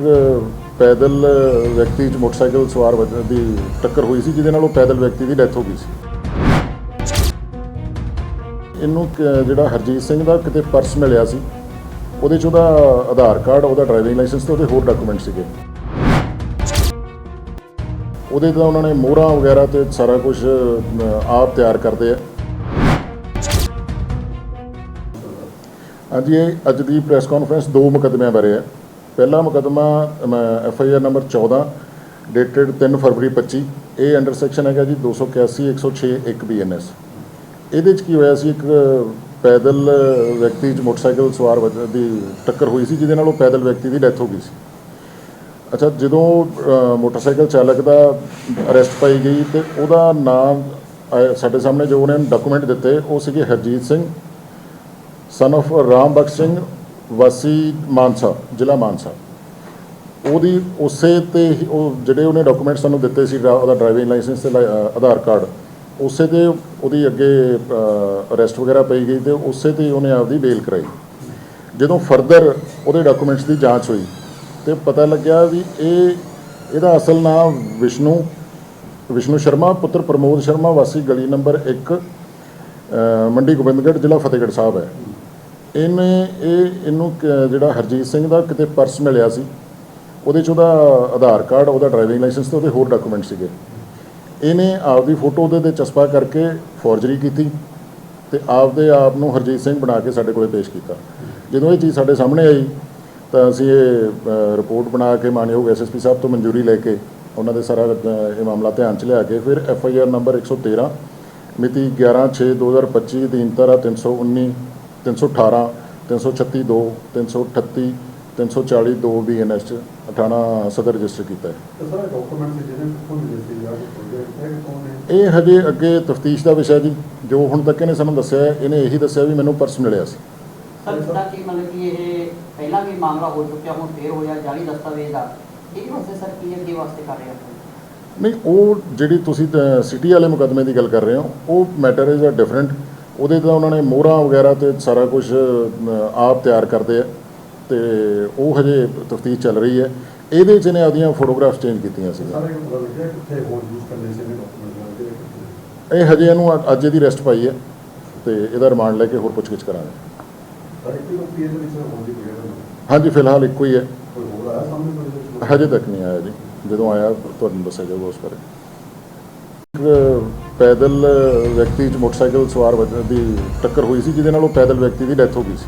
ਇੱਕ ਪੈਦਲ ਵਿਅਕਤੀ ਚ ਮੋਟਰਸਾਈਕਲ ਸਵਾਰ ਵਜ- ਦੀ ਟੱਕਰ ਹੋਈ ਸੀ, ਜਿਹਦੇ ਨਾਲ ਉਹ ਪੈਦਲ ਵਿਅਕਤੀ ਦੀ ਡੈਥ ਹੋ ਗਈ ਸੀ। ਇਹਨੂੰ ਕ- ਜਿਹੜਾ ਹਰਜੀਤ ਸਿੰਘ ਦਾ ਕਿਤੇ ਪਰਸ ਮਿਲਿਆ ਸੀ, ਉਹਦੇ ਚ ਉਹਦਾ ਆਧਾਰ ਕਾਰਡ, ਉਹਦਾ ਡਰਾਈਵਿੰਗ ਲਾਇਸੈਂਸ ਤੇ ਉਹਦੇ ਹੋਰ ਡਾਕੂਮੈਂਟ ਸੀਗੇ। ਉਹਦੇ ਤਾਂ ਉਹਨਾਂ ਨੇ ਮੋਹਰਾਂ ਵਗੈਰਾ ਤੇ ਸਾਰਾ ਕੁਝ ਆਪ ਤਿਆਰ ਕਰਦੇ ਆ। ਹਾਂਜੀ, ਇਹ ਅੱਜ ਦੀ ਪ੍ਰੈਸ ਕਾਨਫਰੰਸ ਦੋ ਮੁਕੱਦਮਿਆਂ ਬਾਰੇ ਹੈ। ਪਹਿਲਾ ਮੁਕੱਦਮਾ F I R number 14 dated 3 ਫਰਵਰੀ 25 ਇਹ ਅੰਡਰ ਸੈਕਸ਼ਨ ਹੈਗਾ ਜੀ 281 106 1 ਬੀਐਨਐਸ ਇਹਦੇ ਚ ਕੀ ਹੋਇਆ ਸੀ, ਇੱਕ ਪੈਦਲ ਵਿਅਕਤੀ ਚ ਮੋਟਰਸਾਈਕਲ ਸਵਾਰ ਵਜ- ਦੀ ਟੱਕਰ ਹੋਈ ਸੀ, ਜਿਹਦੇ ਨਾਲ ਉਹ ਪੈਦਲ ਵਿਅਕਤੀ ਦੀ ਡੈਥ ਹੋ ਗਈ ਸੀ। ਅੱਛਾ, ਜਦੋਂ ਮੋਟਰਸਾਈਕਲ ਚਾਲਕ ਦਾ ਅਰੈਸਟ ਪਾਈ ਗਈ ਤੇ ਉਹਦਾ ਨਾਮ ਸਾਡੇ ਸਾਹਮਣੇ ਜੋ ਉਹਨੇ ਡਾਕੂਮੈਂਟ ਦਿੱਤੇ, ਉਹ ਸੀਗੇ ਹਰਜੀਤ ਸਿੰਘ ਸਨ of ਰਾਮ ਬਖਸ਼ ਸਿੰਘ ਵਾਸੀ ਮਾਨਸਾ ਜ਼ਿਲ੍ਹਾ ਮਾਨਸਾ। ਉਹਦੀ ਉਸੇ ਤੇ ਹੀ ਉਹ ਜਿਹੜੇ ਉਹਨੇ ਡਾਕੂਮੈਂਟ ਸਾਨੂੰ ਦਿੱਤੇ ਸੀ ਡਰਾ- ਉਹਦਾ ਡਰਾਈਵਿੰਗ ਲਾਇਸੈਂਸ ਤੇ ਲਾ- ਅ, ਆਧਾਰ ਕਾਰਡ ਉਸੇ ਤੇ ਉਹਦੀ ਅੱਗੇ ਅਰੈਸਟ ਵਗੈਰਾ ਪਈ ਗਈ ਤੇ ਉਸੇ ਤੇ ਹੀ ਉਹਨੇ ਆਪਦੀ ਬੇਲ ਕਰਾਈ। ਜਦੋਂ ਫਰਦਰ ਉਹਦੇ ਡਾਕੂਮੈਂਟਸ ਦੀ ਜਾਂਚ ਹੋਈ ਤੇ ਪਤਾ ਲੱਗਿਆ ਵੀ ਇਹ ਇਹਦਾ ਅਸਲ ਨਾਮ ਵਿਸ਼ਨੂੰ ਵਿਸ਼ਨੂੰ ਸ਼ਰਮਾ ਪੁੱਤਰ ਪ੍ਰਮੋਦ ਸ਼ਰਮਾ ਵਾਸੀ ਗਲੀ ਨੰਬਰ 1 ਮੰਡੀ ਗੋਬਿੰਦਗੜ੍ਹ ਜ਼ਿਲ੍ਹਾ ਫਤਿਹਗੜ੍ਹ ਸਾਹਿਬ ਹੈ। ਇਹਨੇ ਇਹ ਇਹਨੂੰ ਕ- ਜਿਹੜਾ ਹਰਜੀਤ ਸਿੰਘ ਦਾ ਕਿਤੇ ਪਰਸ ਮਿਲਿਆ ਸੀ, ਉਹਦੇ ਚ ਉਹਦਾ ਆਧਾਰ ਕਾਰਡ, ਉਹਦਾ ਡਰਾਈਵਿੰਗ ਲਾਇਸੈਂਸ ਤੇ ਉਹਦੇ ਹੋਰ ਡਾਕੂਮੈਂਟ ਸੀਗੇ। ਇਹਨੇ ਆਪਦੀ ਫੋਟੋ ਉਹਦੇ ਤੇ ਚਸਪਾ ਕਰਕੇ ਫੋਰਜਰੀ ਕੀਤੀ ਤੇ ਆਪਦੇ ਆਪ ਨੂੰ ਹਰਜੀਤ ਸਿੰਘ ਬਣਾ ਕੇ ਸਾਡੇ ਕੋਲੇ ਪੇਸ਼ ਕੀਤਾ। ਜਦੋਂ ਇਹ ਚੀਜ਼ ਸਾਡੇ ਸਾਹਮਣੇ ਆਈ, ਤਾਂ ਅਸੀਂ ਇਹ ਰਿਪੋਰਟ ਬਣਾ ਕੇ ਮਾਨਯੋਗ ਐਸਐਸਪੀ ਸਾਹਿਬ ਤੋਂ ਮਨਜ਼ੂਰੀ ਲੈ ਕੇ ਉਹਨਾਂ ਦੇ ਸਾਰਾ ਇਹ ਮਾਮਲਾ ਧਿਆਨ ਚ ਲਿਆ ਕੇ ਫਿਰ ਐਫ ਆਈ ਆਰ ਨੰਬਰ 113 ਮਿਤੀ 11/6/2025 ਅਧੀਨ ਧਾਰਾ 319 318 336 2 338 340 2 ਬੀਐਨਐਸ ਚ ਥਾਣਾ ਸਦਰ ਰਜਿਸਟਰ ਕੀਤਾ ਹੈ। ਸਾਰੇ ਡਾਕੂਮੈਂਟ ਜਿਹਨੇ ਕੋਲ ਮਿਲੇ ਸੀ ਜਾਂ ਕੋਈ ਪ੍ਰੋਜੈਕਟ ਹੈ ਕੌਣ ਹੈ ਇਹ ਹਜੇ ਅੱਗੇ ਤਫਤੀਸ਼ ਦਾ ਵਿਸ਼ਾ ਜੀ ਜੋ ਹੁਣ ਤੱਕ ਇਹਨੇ ਸਾਨੂੰ ਦੱਸਿਆ ਇਹਨੇ ਇਹੀ ਦੱਸਿਆ ਵੀ ਮੈਨੂੰ ਪਰਸ ਮਿਲਿਆ ਸੀ। ਸਰ ਜਿੱਦਾਂ ਕਿ ਮਤਲਬ ਕਿ ਇਹ ਪਹਿਲਾਂ ਵੀ ਮਾਮਲਾ ਹੋ ਚੁੱਕਿਆ ਹੁਣ ਫੇਰ ਹੋਇਆ ਜਾਲੀ ਦਸਤਾਵੇਜ਼ ਦਾ। ਇਹਦੇ ਵਾਸਤੇ ਸਰ ਕੀ ਅੱਗੇ ਵਾਸਤੇ ਕਰ ਰਹੇ ਹੋ? ਨਹੀਂ ਉਹ ਜਿਹੜੀ ਤੁਸੀਂ ਸਿਟੀ ਵਾਲੇ ਮੁਕੱਦਮੇ ਦੀ ਗੱਲ ਕਰ ਰਹੇ ਹੋ ਉਹ ਮੈਟਰ ਇਜ਼ ਅ ਡਿਫਰੈਂਟ ਉਹਦੇ ਤਾਂ ਉਹਨਾਂ ਨੇ ਮੋਹਰਾਂ ਵਗੈਰਾ ਤੇ ਸਾਰਾ ਕੁਝ ਆਪ ਤਿਆਰ ਕਰਦੇ ਆ ਤੇ ਉਹ ਹਜੇ ਤਫਤੀਸ਼ ਚੱਲ ਰਹੀ ਹੈ। ਇਹਦੇ 'ਚ ਨੇ ਆਪਦੀਆਂ ਫੋਟੋਗ੍ਰਾਫਸ ਚੇਂਜ ਕੀਤੀਆਂ ਸੀ ਇਹ ਹਜੇ ਇਹਨੂੰ ਅੱਜ- ਇਹਦੀ ਰੈਸਟ ਪਾਈ ਹੈ ਤੇ ਇਹਦਾ ਰਿਮਾਂਡ ਲੈ ਕੇ ਹੋਰ ਪੁੱਛਗਿੱਛ ਕਰਾਂਗੇ। ਦੇ ਦੀ ਹਾਂਜੀ ਫਿਲਹਾਲ ਇੱਕੋ ਹੀ ਹੈ? ਹਜੇ ਤੱਕ ਨਹੀਂ ਆਇਆ ਜੀ। ਜਦੋਂ ਆਇਆ ਤੁਹਾਨੂੰ ਦੱਸਿਆ ਜਾਊਗਾ ਉਸ ਬਾਰੇ। ਪੈਦਲ ਵਿਅਕਤੀ ਚ ਮੋਟਰਸਾਈਕਲ ਸਵਾਰ ਵਜ- ਦੀ ਟੱਕਰ ਹੋਈ ਸੀ, ਜਿਹਦੇ ਨਾਲ ਉਹ ਪੈਦਲ ਵਿਅਕਤੀ ਦੀ ਡੈਥ ਹੋ ਗਈ ਸੀ।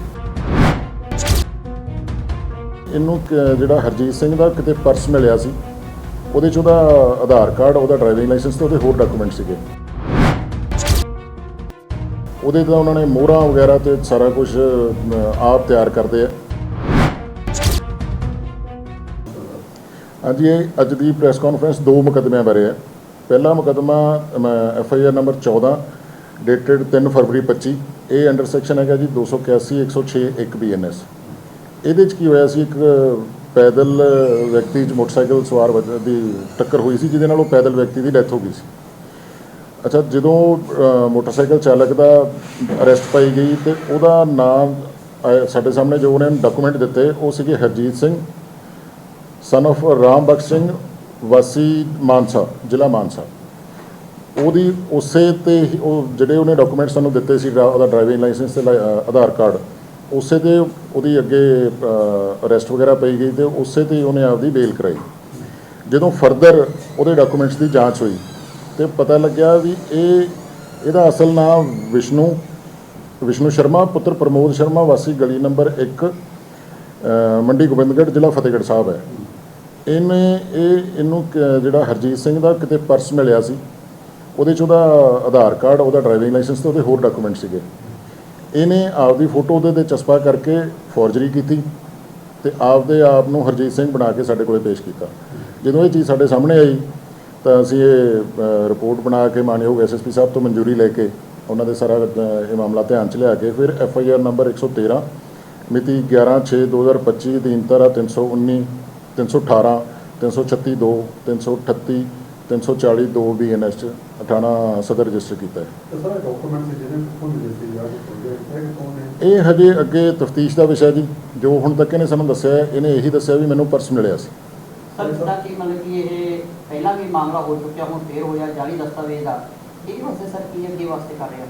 ਇਹਨੂੰ ਕ- ਜਿਹੜਾ ਹਰਜੀਤ ਸਿੰਘ ਦਾ ਕਿਤੇ ਪਰਸ ਮਿਲਿਆ ਸੀ, ਉਹਦੇ ਚ ਉਹਦਾ ਆਧਾਰ ਕਾਰਡ, ਉਹਦਾ ਡਰਾਈਵਿੰਗ ਲਾਇਸੈਂਸ ਤੇ ਉਹਦੇ ਹੋਰ ਡਾਕੂਮੈਂਟ ਸੀਗੇ। ਉਹਦੇ ਤਾਂ ਉਹਨਾਂ ਨੇ ਮੋਹਰਾਂ ਵਗੈਰਾ ਤੇ ਸਾਰਾ ਕੁਝ ਆਪ ਤਿਆਰ ਕਰਦੇ ਆ। ਹਾਂਜੀ, ਇਹ ਅੱਜ ਦੀ ਪ੍ਰੈਸ ਕਾਨਫਰੰਸ ਦੋ ਮੁਕੱਦਮਿਆਂ ਬਾਰੇ ਹੈ। ਪਹਿਲਾ ਮੁਕੱਦਮਾ F I R number 14 dated 3 ਫਰਵਰੀ 25 ਇਹ ਅੰਡਰ ਸੈਕਸ਼ਨ ਹੈਗਾ ਜੀ 281 106 1 ਬੀਐਨਐਸ ਇਹਦੇ ਚ ਕੀ ਹੋਇਆ ਸੀ, ਇੱਕ ਪੈਦਲ ਵਿਅਕਤੀ ਚ ਮੋਟਰਸਾਈਕਲ ਸਵਾਰ ਵਜ- ਦੀ ਟੱਕਰ ਹੋਈ ਸੀ, ਜਿਹਦੇ ਨਾਲ ਉਹ ਪੈਦਲ ਵਿਅਕਤੀ ਦੀ ਡੈਥ ਹੋ ਗਈ ਸੀ। ਅੱਛਾ, ਜਦੋਂ ਮੋਟਰਸਾਈਕਲ ਚਾਲਕ ਦਾ ਅਰੈਸਟ ਪਾਈ ਗਈ ਤੇ ਉਹਦਾ ਨਾਮ ਸਾਡੇ ਸਾਹਮਣੇ ਜੋ ਉਹਨੇ ਡਾਕੂਮੈਂਟ ਦਿੱਤੇ, ਉਹ ਸੀਗੇ ਹਰਜੀਤ ਸਿੰਘ ਸਨ of ਰਾਮ ਬਖਸ਼ ਸਿੰਘ ਵਾਸੀ ਮਾਨਸਾ ਜ਼ਿਲ੍ਹਾ ਮਾਨਸਾ। ਉਹਦੀ ਉਸੇ ਤੇ ਹੀ ਉਹ ਜਿਹੜੇ ਉਹਨੇ ਡਾਕੂਮੈਂਟ ਸਾਨੂੰ ਦਿੱਤੇ ਸੀ ਡਰਾ- ਉਹਦਾ ਡਰਾਈਵਿੰਗ ਲਾਇਸੈਂਸ ਤੇ ਲਾ- ਅ, ਆਧਾਰ ਕਾਰਡ ਉਸੇ ਤੇ ਉਹਦੀ ਅੱਗੇ ਅਰੈਸਟ ਵਗੈਰਾ ਪਈ ਗਈ ਤੇ ਉਸੇ ਤੇ ਹੀ ਉਹਨੇ ਆਪਦੀ ਬੇਲ ਕਰਾਈ। ਜਦੋਂ ਫਰਦਰ ਉਹਦੇ ਡਾਕੂਮੈਂਟਸ ਦੀ ਜਾਂਚ ਹੋਈ ਤੇ ਪਤਾ ਲੱਗਿਆ ਵੀ ਇਹ ਇਹਦਾ ਅਸਲ ਨਾਮ ਵਿਸ਼ਨੂੰ ਵਿਸ਼ਨੂੰ ਸ਼ਰਮਾ ਪੁੱਤਰ ਪ੍ਰਮੋਦ ਸ਼ਰਮਾ ਵਾਸੀ ਗਲੀ ਨੰਬਰ 1 ਮੰਡੀ ਗੋਬਿੰਦਗੜ੍ਹ ਜ਼ਿਲ੍ਹਾ ਫਤਿਹਗੜ੍ਹ ਸਾਹਿਬ ਹੈ। ਇਹਨੇ ਇਹ ਇਹਨੂੰ ਕ- ਜਿਹੜਾ ਹਰਜੀਤ ਸਿੰਘ ਦਾ ਕਿਤੇ ਪਰਸ ਮਿਲਿਆ ਸੀ, ਉਹਦੇ ਚ ਉਹਦਾ ਆਧਾਰ ਕਾਰਡ, ਉਹਦਾ ਡਰਾਈਵਿੰਗ ਲਾਇਸੈਂਸ ਤੇ ਉਹਦੇ ਹੋਰ ਡਾਕੂਮੈਂਟ ਸੀਗੇ। ਇਹਨੇ ਆਪਦੀ ਫੋਟੋ ਉਹਦੇ ਤੇ ਚਸਪਾ ਕਰਕੇ ਫੋਰਜਰੀ ਕੀਤੀ ਤੇ ਆਪਦੇ ਆਪ ਨੂੰ ਹਰਜੀਤ ਸਿੰਘ ਬਣਾ ਕੇ ਸਾਡੇ ਕੋਲੇ ਪੇਸ਼ ਕੀਤਾ। ਜਦੋਂ ਇਹ ਚੀਜ਼ ਸਾਡੇ ਸਾਹਮਣੇ ਆਈ, ਤਾਂ ਅਸੀਂ ਇਹ ਰਿਪੋਰਟ ਬਣਾ ਕੇ ਮਾਨਯੋਗ ਐਸਐਸਪੀ ਸਾਹਿਬ ਤੋਂ ਮਨਜ਼ੂਰੀ ਲੈ ਕੇ ਉਹਨਾਂ ਦੇ ਸਾਰਾ ਇਹ ਮਾਮਲਾ ਧਿਆਨ ਚ ਲਿਆ ਕੇ ਫਿਰ ਐਫ ਆਈ ਆਰ ਨੰਬਰ 113 ਮਿਤੀ 11/6/2025 ਅਧੀਨ ਧਾਰਾ 319 318 336 2 338 340 2 ਬੀਐਨਐਸ ਚ ਥਾਣਾ ਸਦਰ ਰਜਿਸਟਰ ਕੀਤਾ ਹੈ। ਸਰ ਡਾਕੂਮੈਂਟਸ ਜਿਹਨੇ ਕਿੱਥੋਂ ਮਿਲੇ ਸੀ? ਨੇ? ਇਹ ਹਜੇ ਅੱਗੇ ਤਫਤੀਸ਼ ਦਾ ਵਿਸ਼ਾ ਜੀ। ਜੋ ਹੁਣ ਤੱਕ ਇਹਨੇ ਸਾਨੂੰ ਦੱਸਿਆ ਇਹਨੇ ਇਹੀ ਦੱਸਿਆ ਵੀ ਮੈਨੂੰ ਪਰਸ ਮਿਲਿਆ ਸੀ। ਸਰ ਜਿੱਦਾਂ ਕਿ ਮਤਲਬ ਕਿ ਇਹ ਪਹਿਲਾਂ ਵੀ ਮਾਮਲਾ ਹੋ ਚੁੱਕਿਆ ਹੁਣ ਫੇਰ ਹੋਇਆ ਜਾਲੀ ਦਸਤਾਵੇਜ਼ ਦਾ। ਇਹਦੇ ਵਾਸਤੇ ਸਰ ਕੀ ਅੱਗੇ ਵਾਸਤੇ ਕਰ ਰਹੇ ਹੋ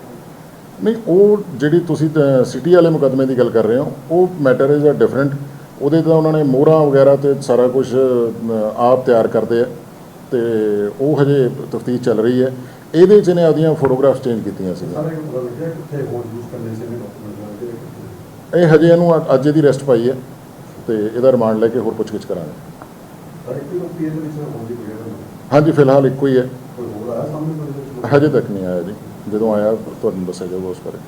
ਨਹੀਂ ਉਹ ਜਿਹੜੀ ਤੁਸੀਂ ਸਿਟੀ ਵਾਲੇ ਮੁਕੱਦਮੇ ਦੀ ਗੱਲ ਕਰ ਰਹੇ ਹੋ ਉਹ ਮੈਟਰ ਇਜ਼ ਅ ਡਿਫਰੈਂਟ ਉਹਦੇ ਤਾਂ ਉਹਨਾਂ ਨੇ ਮੋਹਰਾਂ ਵਗੈਰਾ ਤੇ ਸਾਰਾ ਕੁਝ ਆਪ ਤਿਆਰ ਕਰਦੇ ਆ ਤੇ ਉਹ ਹਜੇ ਤਫਤੀਸ਼ ਚੱਲ ਰਹੀ ਹੈ। ਇਹਦੇ 'ਚ ਨੇ ਆਪਦੀਆਂ ਫੋਟੋਗ੍ਰਾਫਸ ਚੇਂਜ ਕੀਤੀਆਂ ਸੀ ਇਹ ਹਜੇ ਇਹਨੂੰ ਅੱਜ ਇਹਦੀ ਰੈਸਟ ਪਾਈ ਹੈ ਤੇ ਇਹਦਾ ਰਿਮਾਂਡ ਲੈ ਕੇ ਹੋਰ ਪੁੱਛਗਿੱਛ ਕਰਾਂਗੇ। ਦੇ ਹਾਂਜੀ ਫਿਲਹਾਲ ਇੱਕੋ ਹੀ ਹੈ? ਹਜੇ ਤੱਕ ਨਹੀਂ ਆਇਆ ਜੀ। ਜਦੋਂ ਆਇਆ ਤੁਹਾਨੂੰ ਦੱਸਿਆ ਜਾਊਗਾ ਉਸ ਬਾਰੇ।